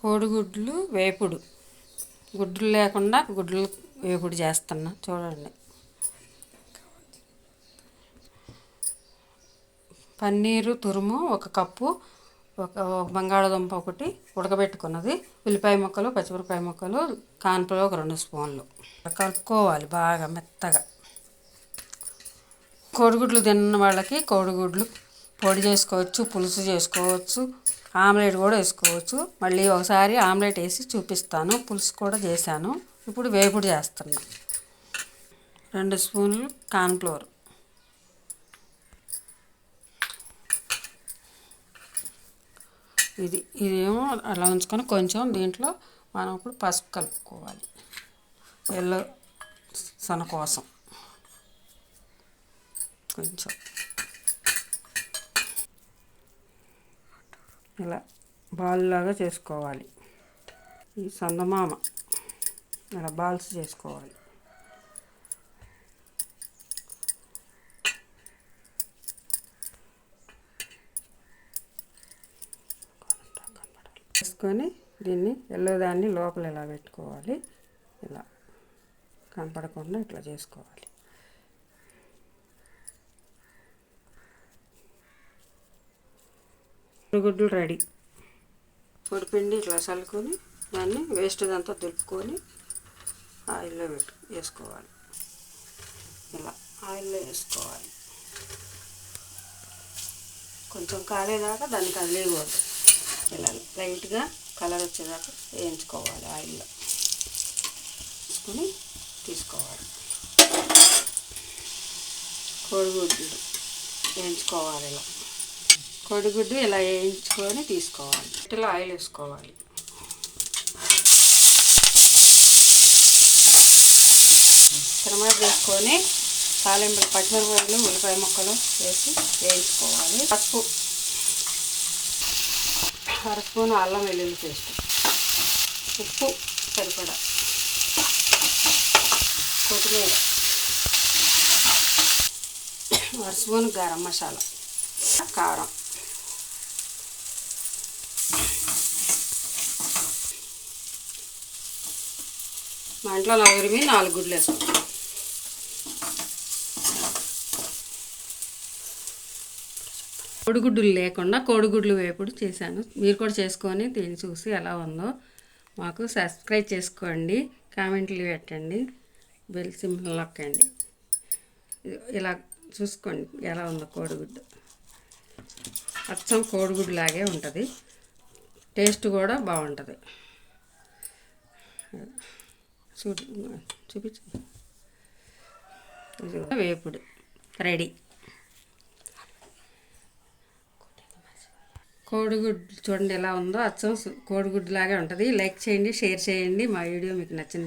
కోడిగుడ్లు వేపుడు. గుడ్లు లేకుండా గుడ్లు వేపుడు చేస్తున్నా. చూడండి. పన్నీరు తురుము ఒక కప్పు ఒక బంగాళదుంప ఒకటి ఉడకబెట్టుకున్నది. ఉల్లిపాయ ముక్కలు పచ్చిమిరపకాయ ముక్కలు కాన్పులో ఒక రెండు స్పూన్లు. కలుపుకోవాలి బాగా మెత్తగా. కోడిగుడ్లు తిన్న వాళ్ళకి కోడిగుడ్లు పొడి చేసుకోవచ్చు పులుసు చేసుకోవచ్చు. ఆమ్లెట్ కూడా వేసుకోవచ్చు. మళ్ళీ ఒకసారి ఆమ్లెట్ వేసి చూపిస్తాను. పులుసు కూడా చేశాను. ఇప్పుడు వేపుడు చేస్తున్నా. రెండు స్పూన్లు కార్న్ఫ్లోర్. ఇది ఇదేమో అలా ఉంచుకొని కొంచెం దీంట్లో మనం ఇప్పుడు పసుపు కలుపుకోవాలి. ఎల్లో సన కోసం. కొంచెం. ఇలా బాల్ లాగా చేసుకోవాలి. ఈ సందమామ ఇలా బాల్స్ చేసుకోవాలి. వేసుకొని దీన్ని ఎల్లో దాన్ని లోపల ఇలా పెట్టుకోవాలి? ఇలా కనపడకుండా ఇట్లా చేసుకోవాలి. గుడ్లు రెడీ. పొడిపిండి ఇట్లా చల్లుకొని దాన్ని వేస్ట్ అంతా దులుపుకొని ఆయిల్లో పెట్టు వేసుకోవాలి. ఇలా ఆయిల్లో వేసుకోవాలి. కొంచెం కాలేదాకా దాన్ని కదిలేయకూడదు ఇలా లైట్గా కలర్ వచ్చేదాకా వేయించుకోవాలి ఆయిల్లో. వేసుకొని తీసుకోవాలి. కోడిగుడ్లు వేయించుకోవాలి ఇలా. కోడిగుడ్డు ఇలా వేయించుకొని తీసుకోవాలి. ఇట్లా ఆయిల్ వేసుకోవాలి. తిరుమల వేసుకొని తాలింపు పచ్చిమిరపకాయలు ఉల్లిపాయ ముక్కలు వేసి వేయించుకోవాలి. పసుపు అర స్పూన్ అల్లం వెల్లుల్లి పేస్ట్ ఉప్పు సరిపడా కొత్తిమీర అర స్పూన్ గరం మసాలా కారం. మా ఇంట్లో నలుగురిమి నాలుగు గుడ్లు వేసుకుంటాం కోడిగుడ్డులు లేకుండా కోడిగుడ్లు వేపుడు చేశాను. మీరు కూడా చేసుకొని దీన్ని చూసి ఎలా ఉందో మాకు సబ్స్క్రైబ్ చేసుకోండి. కామెంట్లు పెట్టండి. బెల్ సింబల్ నొక్కండి. ఇలా చూసుకోండి ఎలా ఉందో కోడిగుడ్డు. అచ్చం కోడిగుడ్డు లాగే ఉంటుంది. టేస్ట్ కూడా బాగుంటుంది. చూడు చూపించు. వేపుడు రెడీ. కోడిగుడ్డు చూడండి ఎలా ఉందో అచ్చం కోడిగుడ్డు లాగే ఉంటుంది. లైక్ చేయండి షేర్ చేయండి. మా వీడియో మీకు నచ్చిన